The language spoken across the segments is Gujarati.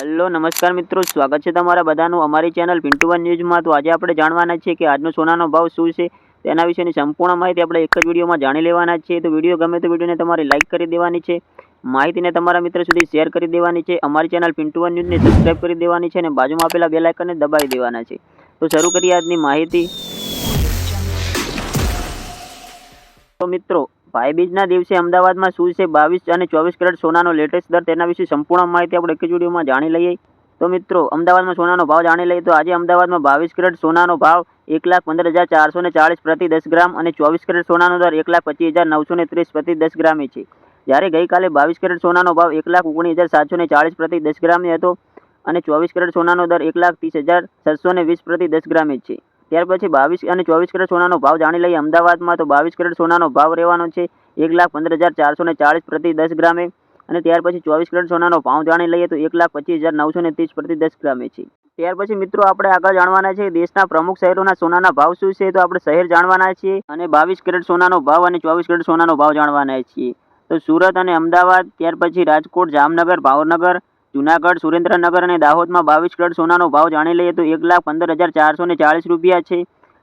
હેલો, નમસ્કાર મિત્રો. સ્વાગત છે તમારા બધાનું અમારી ચેનલ પિન્ટુ વન ન્યૂઝમાં. તો આજે આપણે જાણવાના છે કે આજનો સોનાનો ભાવ શું છે. તેના વિશેની સંપૂર્ણ માહિતી આપણે એક જ વિડીયોમાં જાણી લેવાના છે તો વીડિયો ગમે તો વિડીયોને તમારે લાઇક કરી દેવાની છે. માહિતીને તમારા મિત્ર સુધી શેર કરી દેવાની છે. અમારી ચેનલ પિન્ટુ વન ન્યૂઝને સબસ્ક્રાઇબ કરી દેવાની છે અને બાજુમાં આપેલા બેલ આઇકનને દબાવી દેવાના છે. તો શરૂ કરીએ આજની માહિતી. તો મિત્રો ભાઈબીજના દિવસે અમદાવાદમાં શું છે? બાવીસ અને ચોવીસ કેરેટ સોનાનો લેટેસ્ટ દર, તેના વિશે સંપૂર્ણ માહિતી આપણે એક જ જાણી લઈએ. તો મિત્રો, અમદાવાદમાં સોનાનો ભાવ જાણી લઈએ તો આજે અમદાવાદમાં બાવીસ કેરેટ સોનાનો ભાવ એક લાખ પંદર હજાર ચારસો ને ચાળીસ પ્રતિ દસ ગ્રામ અને ચોવીસ કેરેટ સોનાનો દર એક લાખ પચીસ હજાર નવસો ને ત્રીસ પ્રતિ દસ ગ્રામે છે. જ્યારે ગઈકાલે બાવીસ કેરેટ સોનાનો ભાવ એક લાખ ઓગણીસ હજાર સાતસો ને ચાળીસ પ્રતિ દસ ગ્રામે હતો અને ચોવીસ કેરેટ સોનાનો દર એક લાખ ત્રીસ હજાર છસો ને વીસ પ્રતિ દસ ગ્રામે છે. ત્યાર પછી બાવીસ અને ચોવીસ કેરેટ સોનાનો ભાવ જાણી લઈએ અમદાવાદમાં તો બાવીસ કેરેટ સોનાનો ભાવ રહેવાનો છે. એક લાખ પંદર હજાર ચારસો ને ચાળીસ પ્રતિ દસ ગ્રામે. અને ત્યાર પછી ચોવીસ કેરેટ સોનાનો ભાવ જાણી લઈએ તો એક લાખ પચીસ હજાર નવસો ને ત્રીસ પ્રતિ દસ ગ્રામે છે. ત્યાર પછી મિત્રો આપણે આગળ જાણવાના છે દેશના પ્રમુખ શહેરોના સોનાના ભાવ શું છે તો આપણે શહેર જાણવાના છીએ. અને બાવીસ કેરેટ સોનાનો ભાવ અને ચોવીસ કેરેટ સોનાનો ભાવ જાણવાના છીએ. તો સુરત અને અમદાવાદ, ત્યાર પછી રાજકોટ, જામનગર, ભાવનગર જુનાગઢ, સુરેન્દ્રનગર અને દાહોદમાં બાવીસ કરોડ સોનાનો ભાવ જાણી લઈએ તો એક લાખ પંદર હજાર ચારસો ને ચાલીસ રૂપિયા છે.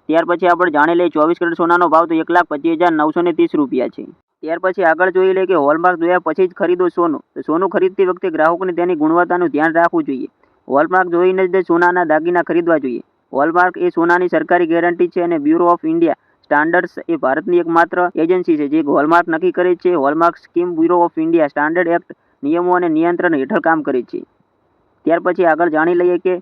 ત્યાર પછી આપણે જાણી લઈએ ચોવીસ કરોડ સોનાનો ભાવ તો એક લાખ પચીસ હજાર નવસો ને ત્રીસ રૂપિયા છે. ત્યાર પછી આગળ જોઈ લઈએ કે હોલમાર્ક જોયા પછી જ ખરીદો સોનું. તો સોનું ખરીદતી વખતે ગ્રાહકોને તેની ગુણવત્તાનું ધ્યાન રાખવું જોઈએ. હોલમાર્ક જોઈને જ સોનાના દાગીના ખરીદવા જોઈએ. હોલમાર્ક એ સોનાની સરકારી ગેરંટી છે અને બ્યુરો ઓફ ઇન્ડિયા સ્ટાન્ડર્ડ્સ એ ભારતની એકમાત્ર એજન્સી છે. જે હોલમાર્ક નક્કી કરે છે. Hallmark scheme bureau of India standard act નિયમો અને નિયંત્રણ હેઠળ કામ કરે છે. ત્યાર પછી આગળ જાણી લઈએ કે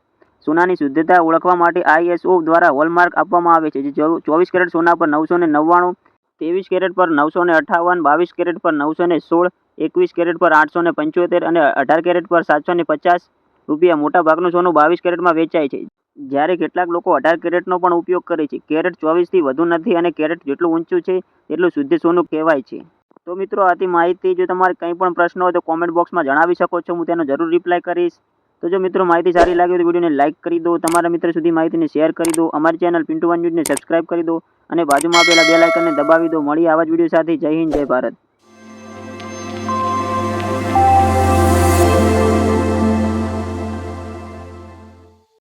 સોનાની શુદ્ધતા ઓળખવા માટે આઈએસઓ દ્વારા હોલમાર્ક આપવામાં આવે છે, જે ચોવીસ કેરેટ સોના પર નવસો ને નવ્વાણું, ત્રેવીસ કેરેટ પર નવસો ને અઠ્ઠાવન બાવીસ કેરેટ પર નવસો ને સોળ, એકવીસ કેરેટ પર આઠસો ને પંચોતેર અને અઢાર કેરેટ પર સાતસો ને પચાસ રૂપિયા મોટાભાગનું સોનું બાવીસ કેરેટમાં વેચાય છે. જ્યારે કેટલાક લોકો અઢાર કેરેટનો પણ ઉપયોગ કરે છે. કેરેટ ચોવીસથી વધુ નથી અને કેરેટ જેટલું ઊંચું છે, એટલું શુદ્ધ સોનું કહેવાય છે. તો મિત્રો, આથી માહિતી, જો તમારે કંઈ પણ પ્રશ્ન હોય તો કોમેન્ટ બોક્સમાં જણાવી શકો છો. હું તેનો જરૂર રિપ્લાય કરીશ. તો જો મિત્રો, માહિતી સારી લાગી તો વિડીયોને લાઇક કરી દો. તમારા મિત્ર સુધી માહિતીને શેર કરી દો. અમારી ચેનલ પિન્ટુ વન ન્યૂઝને સબસ્ક્રાઇબ કરી દો. અને બાજુમાં આપેલા બે લાઇકનને દબાવી દો. મળી આવા જ વીડિયો સાથે. જય હિન્દ, જય ભારત.